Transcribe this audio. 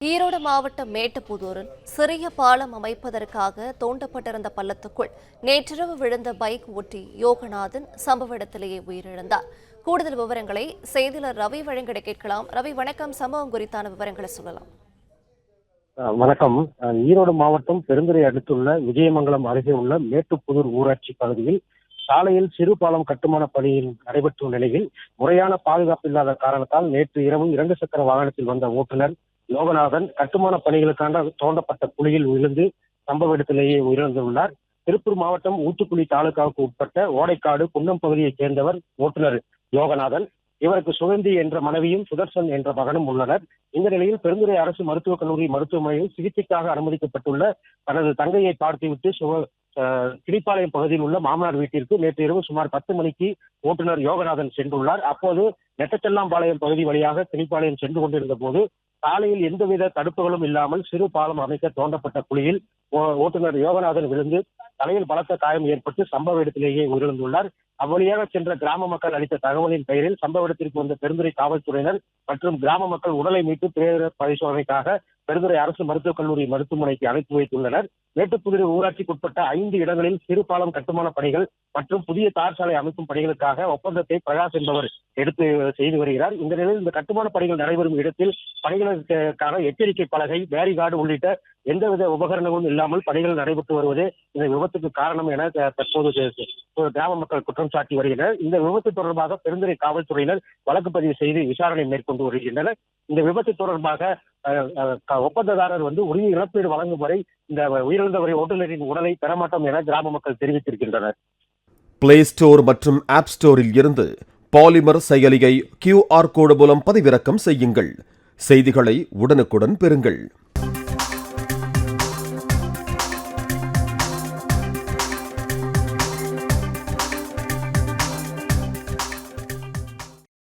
ஈரோடு மாவட்டம் மேட்டுப்புதூரில் சிறிய பாலம் அமைப்பதற்காக தோண்டப்பட்டிருந்த பள்ளத்துக்குள் நேற்றிரவு விழுந்த பைக் ஓட்டி யோகநாதன் சம்பவ இடத்திலேயே உயிரிழந்தார். கூடுதல் விவரங்களை செய்தியாளர் ரவி வழங்கிட கேட்கலாம். ரவி வணக்கம். சம்பவம் குறித்தான விவரங்களை சொல்லலாம். வணக்கம். ஈரோடு மாவட்டம் பெருந்துறை அடுத்துள்ள விஜயமங்கலம் அருகே உள்ள மேட்டுப்புதூர் ஊராட்சி பகுதியில் சாலையில் சிறு பாலம் கட்டுமான பணியில் நடைபெற்றும் நிலையில் முறையான பாதுகாப்பு இல்லாத காரணத்தால் நேற்று இரவு இரண்டு சக்கர வாகனத்தில் வந்த ஓட்டுநர் யோகநாதன் கட்டுமான பணிகளுக்கான தோண்டப்பட்ட குழியில் விழுந்து சம்பவ இடத்திலேயே உயிரிழந்துள்ளார். திருப்பூர் மாவட்டம் ஊத்துக்குழி தாலுகாவுக்கு உட்பட்ட ஓடைக்காடு குன்னம் பகுதியைச் சேர்ந்தவர் ஓட்டுநர் யோகநாதன். இவருக்கு சுகந்தி என்ற மனைவியும் சுதர்சன் என்ற மகனும் உள்ளனர். இந்த நிலையில் பெருந்துறை அரசு மருத்துவக் கல்லூரி மருத்துவமனையில் சிகிச்சைக்காக அனுமதிக்கப்பட்டுள்ள தனது தங்கையை பார்த்துவிட்டு சுக கிளிப்பாளையம் பகுதியில் உள்ள மாமனார் வீட்டிற்கு நேற்று இரவு சுமார் பத்து மணிக்கு ஓட்டுநர் யோகநாதன் சென்றுள்ளார். அப்போது நெட்டச்செல்லாம்பாளையம் பகுதி வழியாக கிளிப்பாளையம் சென்று கொண்டிருந்த போது சாலையில் எந்தவித தடுப்புகளும் இல்லாமல் சிறு பாலம் அமைக்க தோண்டப்பட்ட குழியில் ஓ- ஓட்டுநர் யோகநாதன் விழுந்து தலையில் பலத்த காயம் ஏற்பட்டு சம்பவ இடத்திலேயே உயிரிழந்துள்ளார். அவ்வழியாக சென்ற கிராம மக்கள் அளித்த தகவலின் பெயரில் சம்பவ இடத்திற்கு வந்த பெருந்துறை காவல்துறையினர் மற்றும் கிராம மக்கள் உடலை மீட்டு பிரேத பரிசோதனைக்காக பெருந்துறை அரசு மருத்துவக் கல்லூரி மருத்துவமனைக்கு அனுப்பி வைத்துள்ளனர். மேட்டுப்புதுரை ஊராட்சிக்குட்பட்ட ஐந்து இடங்களில் சிறு பாலம் கட்டுமான பணிகள் மற்றும் புதிய தார் சாலை அமைக்கும் பணிகளுக்காக ஒப்பந்தத்தை பிரகாஷ் என்பவர் எடுத்து செய்து வருகிறார். இந்த நிலையில் இந்த கட்டுமான பணிகள் நடைபெறும் இடத்தில் பணிகளுக்கான எச்சரிக்கை பலகை பேரிகார்டு உள்ளிட்ட எந்தவித உபகரணங்களும் இல்லாமல் பணிகள் நடைபெற்று வருவதே இந்த விபத்துக்கு காரணம் என தற்போது கிராம மக்கள் குற்றம் சாட்டி வருகின்றனர். இந்த விபத்து தொடர்பாக பெருந்துறை காவல்துறையினர் வழக்கு பதிவு செய்து விசாரணை மேற்கொண்டு வருகின்றனர். இந்த விபத்து தொடர்பாக ஒப்பந்ததாரர் வந்து உரிய இழப்பீடு வழங்கும் வரை இந்த உயிரிழந்தவரை ஓட்டுநரின் உடலை பெறமாட்டோம் என கிராம மக்கள் தெரிவித்திருக்கின்றனர். பிளே ஸ்டோர் மற்றும் ஆப் ஸ்டோரில் இருந்து பாலிமர் செயலியை கியூஆர் கோடு மூலம் பதிவிறக்கம் செய்யுங்கள். செய்திகளை உடனுக்குடன் பெறுங்கள்.